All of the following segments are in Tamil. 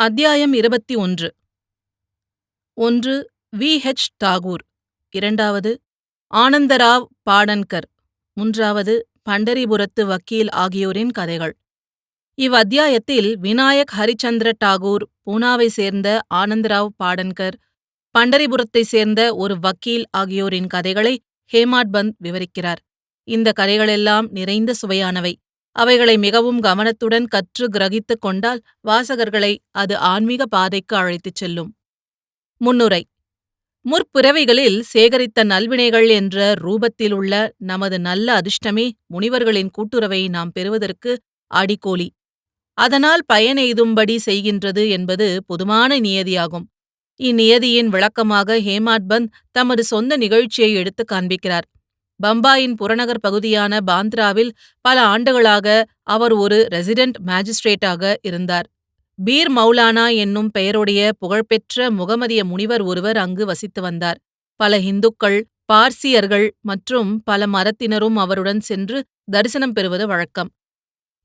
அத்தியாயம் இருபத்தி ஒன்று. ஒன்று வி. ஹெச். தாகூர். இரண்டாவது ஆனந்தராவ் பாடன்கர். மூன்றாவது பண்டரிபுரத்து வக்கீல் ஆகியோரின் கதைகள். இவ்வத்தியாயத்தில் வினாயக் ஹரிச்சந்திர டாகூர் பூனாவை சேர்ந்த ஆனந்தராவ் பாடன்கர் பண்டரிபுரத்தைச் சேர்ந்த ஒரு வக்கீல் ஆகியோரின் கதைகளை ஹேமாட்பந்த் விவரிக்கிறார். இந்த கதைகளெல்லாம் நிறைந்த சுவையானவை. அவைகளை மிகவும் கவனத்துடன் கற்று கிரகித்துக் கொண்டால் வாசகர்களை அது ஆன்மீக பாதைக்கு அழைத்துச் செல்லும். முன்னுரை. முற்பிறவிகளில் சேகரித்த நல்வினைகள் என்ற ரூபத்தில் உள்ள நமது நல்ல அதிர்ஷ்டமே முனிவர்களின் கூட்டுறவை நாம் பெறுவதற்கு அடிக்கோலி. அதனால் பயனெய்தும்படி செய்கின்றது என்பது பொதுவான நியதியாகும். இந்நியதியின் விளக்கமாக ஹேமாட்பந்த் தமது சொந்த நிகழ்ச்சியை எடுத்துக் காண்பிக்கிறார். பம்பாயின் புறநகர் பகுதியான பாந்த்ராவில் பல ஆண்டுகளாக அவர் ஒரு ரெசிடென்ட் மாஜிஸ்ட்ரேட்டாக இருந்தார். பீர் மௌலானா என்னும் பெயருடைய புகழ்பெற்ற முகமதிய முனிவர் ஒருவர் அங்கு வசித்து வந்தார். பல இந்துக்கள் பார்சியர்கள் மற்றும் பல மதத்தினரும் அவருடன் சென்று தரிசனம் பெறுவது வழக்கம்.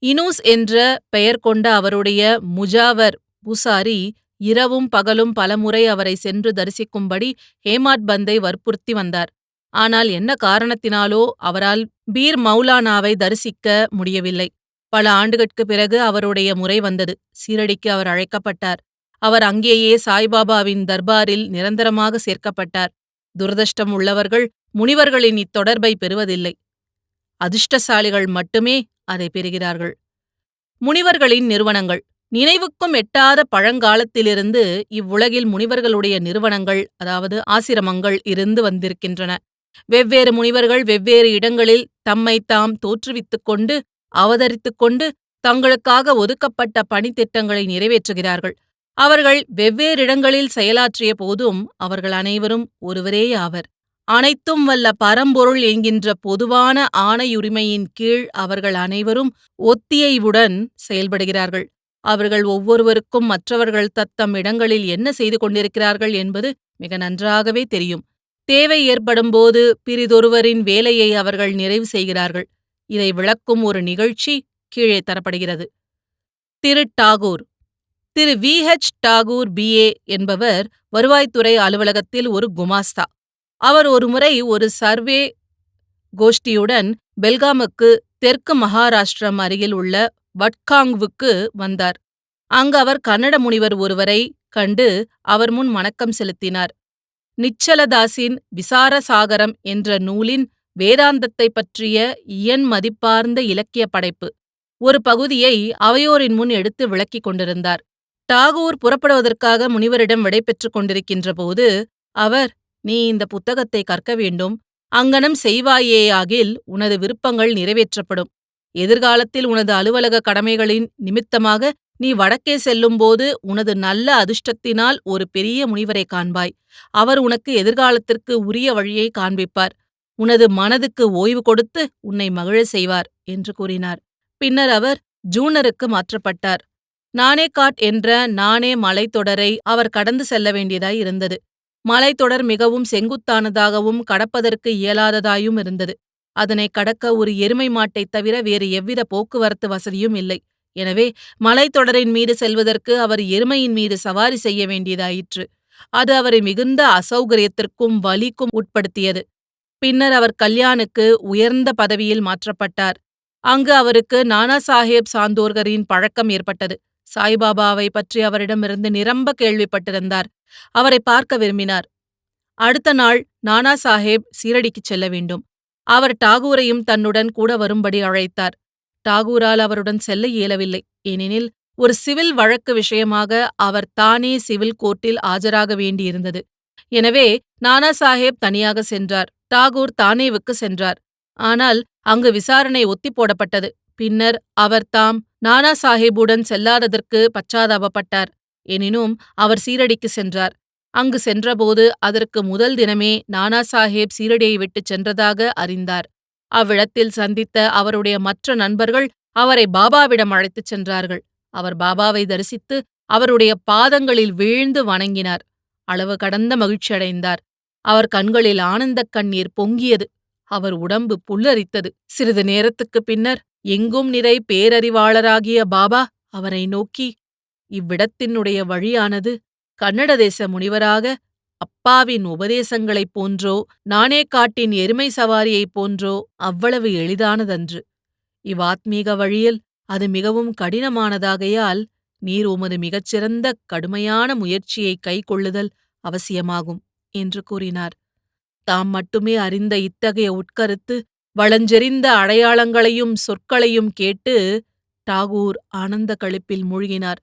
இனூஸ் என்ற பெயர் கொண்ட அவருடைய முஜாவர் பூசாரி இரவும் பகலும் பலமுறை அவரை சென்று தரிசிக்கும்படி ஹேமாட் பந்தை வற்புறுத்தி வந்தார். ஆனால் என்ன காரணத்தினாலோ அவரால் பீர் மௌலானாவை தரிசிக்க முடியவில்லை. பல ஆண்டுகட்குப் பிறகு அவருடைய முறை வந்தது. சீரடிக்கு அவர் அழைக்கப்பட்டார். அவர் அங்கேயே சாய்பாபாவின் தர்பாரில் நிரந்தரமாக சேர்க்கப்பட்டார். துரதிருஷ்டம் உள்ளவர்கள் முனிவர்களின் இத்தொடர்பை பெறுவதில்லை. அதிர்ஷ்டசாலிகள் மட்டுமே அதை பெறுகிறார்கள். முனிவர்களின் நிறுவனங்கள். நினைவுக்கும் எட்டாத பழங்காலத்திலிருந்து இவ்வுலகில் முனிவர்களுடைய நிறுவனங்கள் அதாவது ஆசிரமங்கள் இருந்து வந்திருக்கின்றன. வெவ்வேறு முனிவர்கள் வெவ்வேறு இடங்களில் தம்மை தாம் தோற்றுவித்துக் கொண்டு அவதரித்துக் கொண்டு தங்களுக்காக ஒதுக்கப்பட்ட பணித்திட்டங்களை நிறைவேற்றுகிறார்கள். அவர்கள் வெவ்வேறிடங்களில் செயலாற்றிய போதும் அவர்கள் அனைவரும் ஒருவரேயாவர். அனைத்தும் வல்ல பரம்பொருள் என்கின்ற பொதுவான ஆணையுரிமையின் கீழ் அவர்கள் அனைவரும் ஒத்தியைவுடன் செயல்படுகிறார்கள். அவர்கள் ஒவ்வொருவருக்கும் மற்றவர்கள் தத்தம் இடங்களில் என்ன செய்து கொண்டிருக்கிறார்கள் என்பது மிக நன்றாகவே தெரியும். தேவை ஏற்படும்போது பிரிதொருவரின் வேலையை அவர்கள் நிறைவு செய்கிறார்கள். இதை விளக்கும் ஒரு நிகழ்ச்சி கீழே தரப்படுகிறது. திரு டாகூர். திரு வி. ஹெச். டாகூர் பிஏ என்பவர் வருவாய்த்துறை அலுவலகத்தில் ஒரு குமாஸ்தா. அவர் ஒருமுறை ஒரு சர்வே கோஷ்டியுடன் பெல்காமுக்கு தெற்கு மகாராஷ்டிரம் அருகில் உள்ள வட்காங்வுக்கு வந்தார். அங்கு அவர் கன்னட முனிவர் ஒருவரை கண்டு அவர் முன் வணக்கம் செலுத்தினார். நிச்சலதாசின் விசாரசாகரம் என்ற நூலின் வேதாந்தத்தைப் பற்றிய இயன் மதிப்பார்ந்த இலக்கிய படைப்பு. ஒரு பகுதியை அவையோரின் முன் எடுத்து விளக்கிக் கொண்டிருந்தார். டாகூர் புறப்படுவதற்காக முனிவரிடம் விடை பெற்றுக் கொண்டிருக்கின்ற போது அவர் நீ இந்த புத்தகத்தை கற்க வேண்டும். அங்கனம் செய்வாயேயாகில் உனது விருப்பங்கள் நிறைவேற்றப்படும். எதிர்காலத்தில் உனது அலுவலக கடமைகளின் நிமித்தமாக நீ வடக்கே செல்லும்போது உனது நல்ல அதிர்ஷ்டத்தினால் ஒரு பெரிய முனிவரை காண்பாய். அவர் உனக்கு எதிர்காலத்திற்கு உரிய வழியை காண்பிப்பார். உனது மனதுக்கு ஓய்வு கொடுத்து உன்னை மகிழ செய்வார் என்று கூறினார். பின்னர் அவர் ஜூனருக்கு மாற்றப்பட்டார். நானே காட் என்ற நானே மலைத்தொடரை அவர் கடந்து செல்ல வேண்டியதாய் இருந்தது. மலைத்தொடர் மிகவும் செங்குத்தானதாகவும் கடப்பதற்கு இயலாததாயும் இருந்தது. அதனை கடக்க ஒரு எருமை மாட்டைத் தவிர வேறு எவ்வித போக்குவரத்து வசதியும் இல்லை. எனவே மலைத்தொடரின் மீது செல்வதற்கு அவர் எருமையின் மீது சவாரி செய்ய வேண்டியதாயிற்று. அது அவரை மிகுந்த அசௌகரியத்திற்கும் வலிக்கும் உட்படுத்தியது. பின்னர் அவர் கல்யாணுக்கு உயர்ந்த பதவியில் மாற்றப்பட்டார். அங்கு அவருக்கு நானா சாஹேப் சாந்தோர்கரின் பழக்கம் ஏற்பட்டது. சாய்பாபாவை பற்றி அவரிடமிருந்து நிரம்ப கேள்விப்பட்டிருந்தார். அவரை பார்க்க விரும்பினார். அடுத்த நாள் நானா சாஹேப் சீரடிக்குச் செல்ல வேண்டும். அவர் டாகூரையும் தன்னுடன் கூட வரும்படி அழைத்தார். டாகூரால் அவருடன் செல்ல இயலவில்லை. ஏனெனில் ஒரு சிவில் வழக்கு விஷயமாக அவர் தானே சிவில் கோர்ட்டில் ஆஜராக வேண்டியிருந்தது. எனவே நானா சாஹேப் தனியாக சென்றார். டாகூர் தானேவுக்கு சென்றார். ஆனால் அங்கு விசாரணை ஒத்தி போடப்பட்டது. பின்னர் அவர் தாம் நானா சாஹேபுடன் செல்லாததற்கு பச்சாதாபப்பட்டார். எனினும் அவர் சீரடிக்கு சென்றார். அங்கு சென்றபோது அதற்கு முதல் தினமே நானா சாஹேப் சீரடியை விட்டுச் சென்றதாக அறிந்தார். அவ்விடத்தில் சந்தித்த அவருடைய மற்ற நண்பர்கள் அவரை பாபாவிடம் அழைத்துச் சென்றார்கள். அவர் பாபாவை தரிசித்து அவருடைய பாதங்களில் வீழ்ந்து வணங்கினார். அளவு கடந்த மகிழ்ச்சியடைந்தார் அவர் கண்களில் ஆனந்தக் கண்ணீர் பொங்கியது. அவர் உடம்பு புல்லரித்தது. சிறிது நேரத்துக்குப் பின்னர் எங்கும் நிறை பேரறிவாளராகிய பாபா அவரை நோக்கி இவ்விடத்தினுடைய வழியானது கன்னட தேச முனிவராக அப்பாவின் உபதேசங்களைப் போன்றோ நானே காட்டின் எருமை சவாரியைப் போன்றோ அவ்வளவு எளிதானதன்று. இவ்வாத்மீக வழியில் அது மிகவும் கடினமானதாகையால் நீர் உமது மிகச்சிறந்த கடுமையான முயற்சியை கைக்கொள்ளுதல் அவசியமாகும் என்று கூறினார். தாம் மட்டுமே அறிந்த இத்தகைய உட்கருத்து வளஞ்செறிந்த அடையாளங்களையும் சொற்களையும் கேட்டு டாகூர் ஆனந்த களிப்பில் மூழ்கினார்.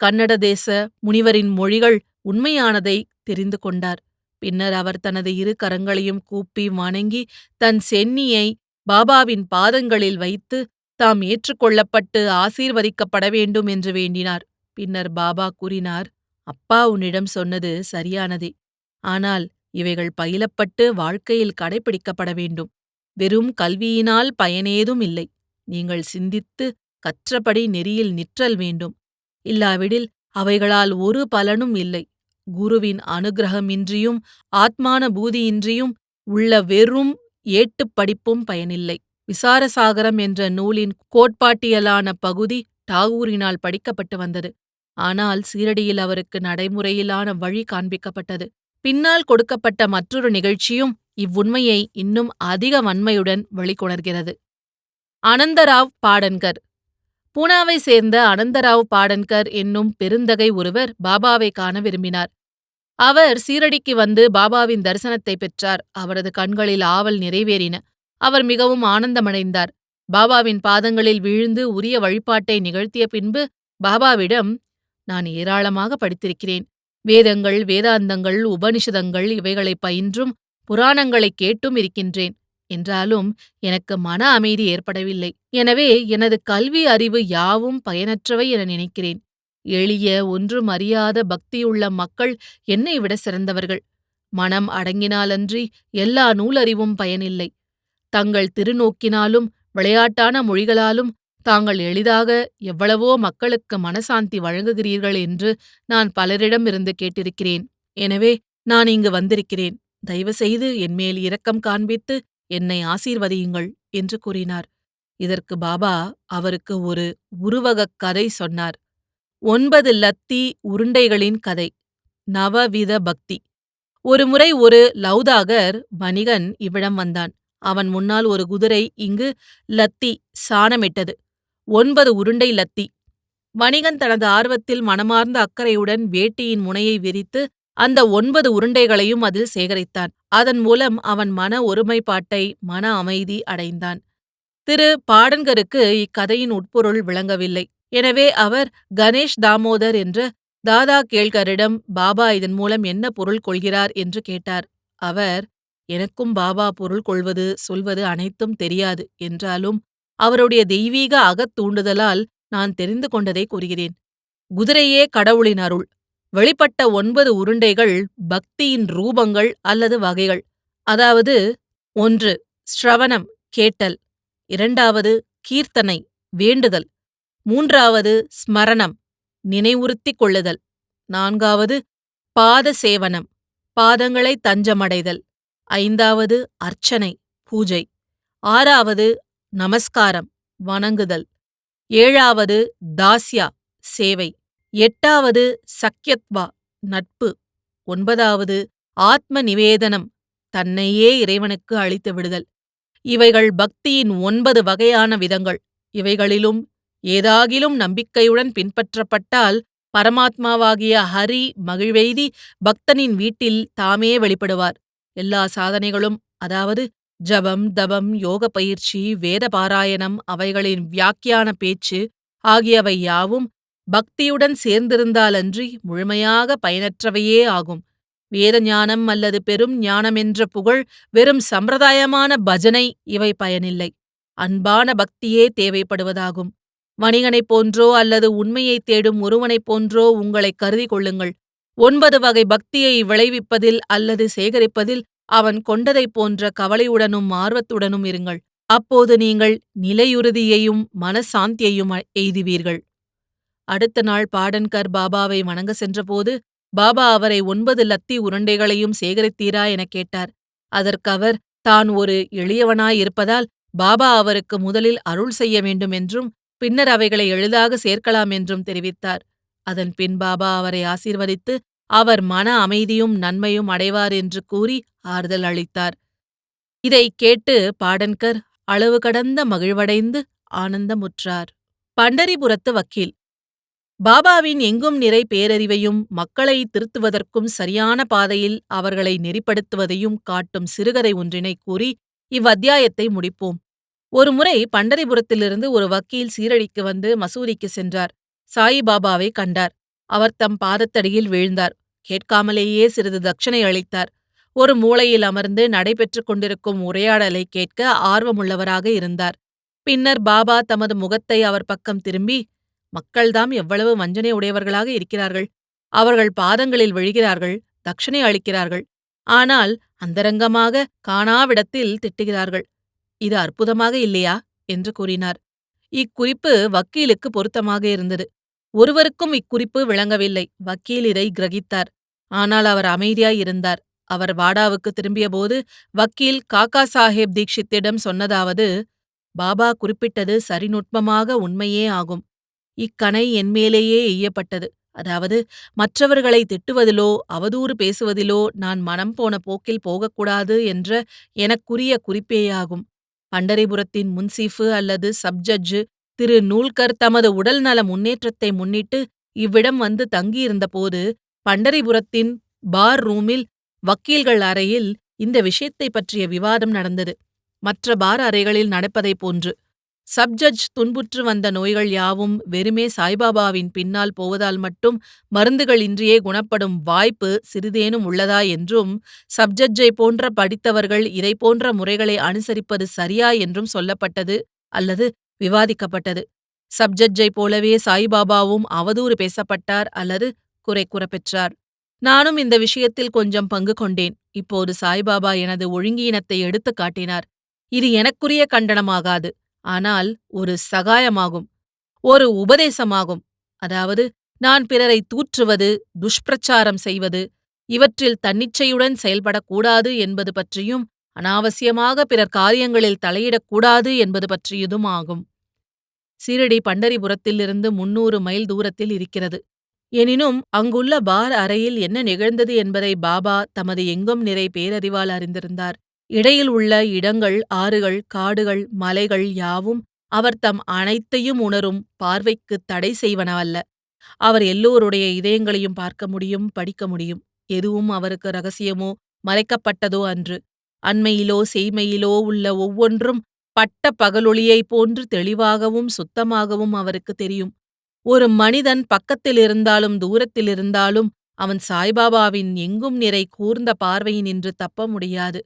கன்னட தேச முனிவரின் மொழிகள் உண்மையானதை தெரிந்து கொண்டார். பின்னர் அவர் தனது இரு கரங்களையும் கூப்பி வணங்கி தன் சென்னியை பாபாவின் பாதங்களில் வைத்து தாம் ஏற்றுக்கொள்ளப்பட்டு ஆசீர்வதிக்கப்பட வேண்டும் என்று வேண்டினார். பின்னர் பாபா கூறினார் அப்பா உன்னிடம் சொன்னது சரியானதே. ஆனால் இவைகள் பயிலப்பட்டு வாழ்க்கையில் கடைபிடிக்கப்பட வேண்டும். வெறும் கல்வியினால் பயனேதும் இல்லை. நீங்கள் சிந்தித்து கற்றபடி நெறியில் நிற்றல் வேண்டும். இல்லாவிடில் அவைகளால் ஒரு பலனும் இல்லை. குருவின் அனுகிரகமின்றியும் ஆத்மான பூதியின்றியும் உள்ள வெறும் ஏட்டுப் படிப்பும் பயனில்லை. விசாரசாகரம் என்ற நூலின் கோட்பாட்டியலான பகுதி டாகூரினால் படிக்கப்பட்டு வந்தது. ஆனால் சீரடியில் அவருக்கு நடைமுறையிலான வழி காண்பிக்கப்பட்டது. பின்னால் கொடுக்கப்பட்ட மற்றொரு நிகழ்ச்சியும் இவ்வுண்மையை இன்னும் அதிக வன்மையுடன் வெளிக்கொணர்கிறது. அனந்தராவ் பாடன்கர் பூனாவை சேர்ந்த அனந்தராவ் பாடன்கர் என்னும் பெருந்தகை ஒருவர் பாபாவை காண விரும்பினார். அவர் சீரடிக்கு வந்து பாபாவின் தரிசனத்தை பெற்றார். அவரது கண்களில் ஆவல் நிறைவேறின. அவர் மிகவும் ஆனந்தமடைந்தார். பாபாவின் பாதங்களில் வீழ்ந்து உரிய வழிபாட்டை நிகழ்த்திய பின்பு பாபாவிடம் நான் ஏராளமாக படித்திருக்கிறேன். வேதங்கள் வேதாந்தங்கள் உபனிஷதங்கள் இவைகளை பயின்றும் புராணங்களை கேட்டும் இருக்கின்றேன். என்றாலும் எனக்கு மன அமைதி ஏற்படவில்லை. எனவே எனது கல்வி அறிவு யாவும் பயனற்றவை என நினைக்கிறேன். எளிய ஒன்றும் அறியாத பக்தியுள்ள மக்கள் என்னை விட சிறந்தவர்கள். மனம் அடங்கினாலன்றி எல்லா நூலறிவும் பயனில்லை. தங்கள் திருநோக்கினாலும் விளையாட்டான மொழிகளாலும் தாங்கள் எளிதாக எவ்வளவோ மக்களுக்கு மனசாந்தி வழங்குகிறீர்கள் என்று நான் பலரிடமிருந்து கேட்டிருக்கிறேன். எனவே நான் இங்கு வந்திருக்கிறேன். தயவுசெய்து என்மேல் இரக்கம் காண்பித்து என்னை ஆசீர்வதியுங்கள் என்று கூறினார். இதற்கு பாபா அவருக்கு ஒரு உருவகக் கதை சொன்னார். ஒன்பது லத்தி உருண்டைகளின் கதை. நவவித பக்தி. ஒருமுறை ஒரு லௌதாகர் வணிகன் இவ்விடம் வந்தான். அவன் முன்னால் ஒரு குதிரை இங்கு லத்தி சாணமிட்டது. ஒன்பது உருண்டை லத்தி. வணிகன் தனது ஆர்வத்தில் மனமார்ந்த அக்கறையுடன் வேட்டியின் முனையை விரித்து அந்த ஒன்பது உருண்டைகளையும் அதில் சேகரித்தான். அதன் மூலம் அவன் மன ஒருமைப்பாட்டை மன அமைதி அடைந்தான். திரு. பாடன்கருக்கு இக்கதையின் உட்பொருள் விளங்கவில்லை. எனவே அவர் கணேஷ் தாமோதர் என்ற தாதா கேள்கரிடம் பாபா இதன் மூலம் என்ன பொருள் கொள்கிறார்? என்று கேட்டார். அவர் எனக்கும் பாபா பொருள் கொள்வது சொல்வது அனைத்தும் தெரியாது. என்றாலும் அவருடைய தெய்வீக அகத்தூண்டுதலால் நான் தெரிந்து கொண்டதை கூறுகிறேன். குதிரையே கடவுளின் அருள். வெளிப்பட்ட ஒன்பது உருண்டைகள் பக்தியின் ரூபங்கள் அல்லது வகைகள். அதாவது ஒன்று ஸ்ரவணம் கேட்டல். இரண்டாவது கீர்த்தனை வேண்டுதல். மூன்றாவது ஸ்மரணம் நினைவுறுத்திக் கொள்ளுதல். நான்காவது பாத சேவனம் பாதங்களை தஞ்சமடைதல். ஐந்தாவது அர்ச்சனை பூஜை. ஆறாவது நமஸ்காரம் வணங்குதல். ஏழாவது தாஸ்யா சேவை. எட்டாவது சக்கியத்வா நட்பு. ஒன்பதாவது ஆத்ம நிவேதனம் தன்னையே இறைவனுக்கு அளித்து விடுதல். இவைகள் பக்தியின் ஒன்பது வகையான விதங்கள். இவைகளிலும் ஏதாகிலும் நம்பிக்கையுடன் பின்பற்றப்பட்டால் பரமாத்மாவாகிய ஹரி மகிழ்வெய்தி பக்தனின் வீட்டில் தாமே வெளிப்படுவார். எல்லா சாதனைகளும் அதாவது ஜபம் தபம் யோக பயிற்சி வேத பாராயணம் அவைகளின் வியாக்கியான பேச்சு ஆகியவை யாவும் பக்தியுடன் சேர்ந்திருந்தாலன்றி முழுமையாக பயனற்றவையே ஆகும். வேத ஞானம் அல்லது பெரும் ஞானமென்ற புகழ் வெறும் சம்பிரதாயமான பஜனை இவை பயனில்லை. அன்பான பக்தியே தேவைப்படுவதாகும். வணிகனைப் போன்றோ அல்லது உண்மையை தேடும் ஒருவனைப் போன்றோ உங்களை கருதி கொள்ளுங்கள். ஒன்பது வகை பக்தியை விளைவிப்பதில் அல்லது சேகரிப்பதில் அவன் கொண்டதைப் போன்ற கவலையுடனும் ஆர்வத்துடனும் இருங்கள். அப்போது நீங்கள் நிலையுறுதியையும் மனசாந்தியையும் எய்துவீர்கள். அடுத்த நாள் பாடன்கர் பாபாவை வணங்க சென்றபோது பாபா அவரை ஒன்பது லத்தி உருண்டைகளையும் சேகரித்தீரா? எனக் கேட்டார். அதற்கு அவர் தான் ஒரு எளியவனாயிருப்பதால் பாபா அவருக்கு முதலில் அருள் செய்ய வேண்டும் என்றும் பின்னர் அவைகளை எளிதாக சேர்க்கலாம் என்றும் தெரிவித்தார். அதன் பின் பாபா அவரை ஆசீர்வதித்து அவர் மன அமைதியும் நன்மையும் அடைவார் என்று கூறி ஆறுதல் அளித்தார். இதை கேட்டு பாடன்கர் அளவு கடந்த மகிழ்வடைந்து ஆனந்தமுற்றார். பண்டரிபுரத்து வக்கீல் பாபாவின் எங்கும் நிறை பேரறிவையும் மக்களை திருத்துவதற்கும் சரியான பாதையில் அவர்களை நெறிப்படுத்துவதையும் காட்டும் சிறுகதை ஒன்றினை கூறி இவ்வத்தியாயத்தை முடிப்போம். ஒருமுறை பண்டரிபுரத்திலிருந்து ஒரு வக்கீல் சீரடிக்கு வந்து மசூதிக்கு சென்றார். சாயிபாபாவை கண்டார். அவர் தம் பாதத்தடியில் வீழ்ந்தார். கேட்காமலேயே சிறிது தட்சணை அளித்தார். ஒரு மூலையில் அமர்ந்து நடைபெற்றுக் கொண்டிருக்கும் உரையாடலை கேட்க ஆர்வமுள்ளவராக இருந்தார். பின்னர் பாபா தமது முகத்தை அவர் பக்கம் திரும்பி மக்கள்தாம் எவ்வளவு வஞ்சனை உடையவர்களாக இருக்கிறார்கள். அவர்கள் பாதங்களில் விழுகிறார்கள் தட்சணை அளிக்கிறார்கள். ஆனால் அந்தரங்கமாக காணாவிடத்தில் திட்டுகிறார்கள். இது அற்புதமாக இல்லையா? என்று கூறினார். இக்குறிப்பு வக்கீலுக்கு பொருத்தமாக இருந்தது. ஒருவருக்கும் இக்குறிப்பு விளங்கவில்லை. வக்கீல் இதை கிரகித்தார். ஆனால் அவர் அமைதியாயிருந்தார் அவர் வாடாவுக்கு திரும்பியபோது வக்கீல் காக்கா சாஹேப் தீக்ஷித்திடம் சொன்னதாவது பாபா குறிப்பிட்டது சரிநுட்பமாக உண்மையே ஆகும். இக்கணை என்மேலேயே எய்யப்பட்டது. அதாவது மற்றவர்களை திட்டுவதிலோ அவதூறு பேசுவதிலோ நான் மனம் போன போக்கில் போகக்கூடாது என்ற எனக்குரிய குறிப்பேயாகும். பண்டரிபுரத்தின் முன்சீஃபு அல்லது சப்ஜட்ஜு திரு நூல்கர் தமது உடல்நல முன்னேற்றத்தை முன்னிட்டு இவ்விடம் வந்து தங்கியிருந்தபோது பண்டரிபுரத்தின் பார் ரூமில் வக்கீல்கள் அறையில் இந்த விஷயத்தைப் பற்றிய விவாதம் நடந்தது. மற்ற பார் அறைகளில் நடப்பதைப் போன்று. சப்ஜட்ஜ் துன்புற்று வந்த நோய்கள் யாவும் வெறுமே சாய்பாபாவின் பின்னால் போவதால் மட்டும் மருந்துகள் இன்றியே குணப்படும் வாய்ப்பு சிறிதேனும் உள்ளதா என்றும் சப்ஜட்ஜை போன்ற படித்தவர்கள் இதை போன்ற முறைகளை அனுசரிப்பது சரியா என்றும் சொல்லப்பட்டது அல்லது விவாதிக்கப்பட்டது. சப்ஜட்ஜை போலவே சாய்பாபாவும் அவதூறு பேசப்பட்டார் அல்லது குறை கூறப்பெற்றார். நானும் இந்த விஷயத்தில் கொஞ்சம் பங்கு கொண்டேன். இப்போது சாய்பாபா எனது ஒழுங்கீனத்தை எடுத்துக் காட்டினார். இது எனக்குரிய கண்டனமாகாது. ஆனால் ஒரு சகாயமாகும் ஒரு உபதேசமாகும். அதாவது நான் பிறரை தூற்றுவது துஷ்பிரச்சாரம் செய்வது இவற்றில் தன்னிச்சையுடன் செயல்படக்கூடாது என்பது பற்றியும் அனாவசியமாக பிறர் காரியங்களில் தலையிடக்கூடாது என்பது பற்றியதும் ஆகும். சீரடி பண்டரிபுரத்திலிருந்து முன்னூறு மைல் தூரத்தில் இருக்கிறது. எனினும் அங்குள்ள பார் அறையில் என்ன நிகழ்ந்தது என்பதை பாபா தமது எங்கும் நிறை பேரறிவால் அறிந்திருந்தார். இடையில் உள்ள இடங்கள் ஆறுகள் காடுகள் மலைகள் யாவும் அவர் தம் அனைத்தையும் உணரும் பார்வைக்கு தடை செய்வனவல்ல. அவர் எல்லோருடைய இதயங்களையும் பார்க்க முடியும் படிக்க முடியும். எதுவும் அவருக்கு ரகசியமோ மறைக்கப்பட்டதோ அன்று. அண்மையிலோ செய்மையிலோ உள்ள ஒவ்வொன்றும் பட்ட பகலொளியைப் போன்று தெளிவாகவும் சுத்தமாகவும் அவருக்கு தெரியும். ஒரு மனிதன் பக்கத்தில் இருந்தாலும் தூரத்தில் இருந்தாலும் அவன் சாய்பாபாவின் எங்கும் நிறை கூர்ந்த பார்வையினின்று தப்ப முடியாது.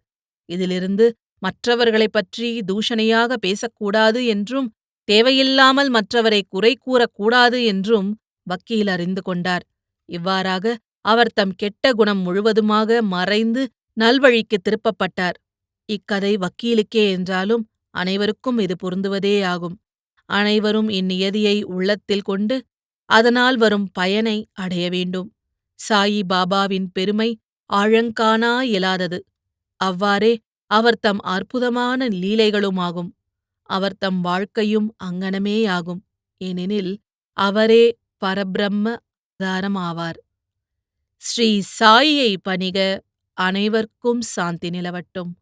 இதிலிருந்து மற்றவர்களைப் பற்றி தூஷணையாக பேசக்கூடாது என்றும் தேவையில்லாமல் மற்றவரை குறை கூறக்கூடாது என்றும் வக்கீல் அறிந்து கொண்டார். இவ்வாறாக அவர் தம் கெட்ட குணம் முழுவதுமாக மறைந்து நல்வழிக்கு திருப்பப்பட்டார். இக்கதை வக்கீலுக்கே என்றாலும் அனைவருக்கும் இது பொருந்துவதேயாகும் அனைவரும் இந்நியதியை உள்ளத்தில் கொண்டு அதனால் வரும் பயனை அடைய வேண்டும். சாயி பாபாவின் பெருமை ஆழங்கானா இயலாதது. அவ்வாறே அவர் தம் அற்புதமான லீலைகளுமாகும். அவர் தம் வாழ்க்கையும் அங்கனமேயாகும். ஏனெனில் அவரே பரபிரம்ம ஆதாரமாவார் ஸ்ரீ சாயியை பணிக அனைவர்க்கும் சாந்தி நிலவட்டும்.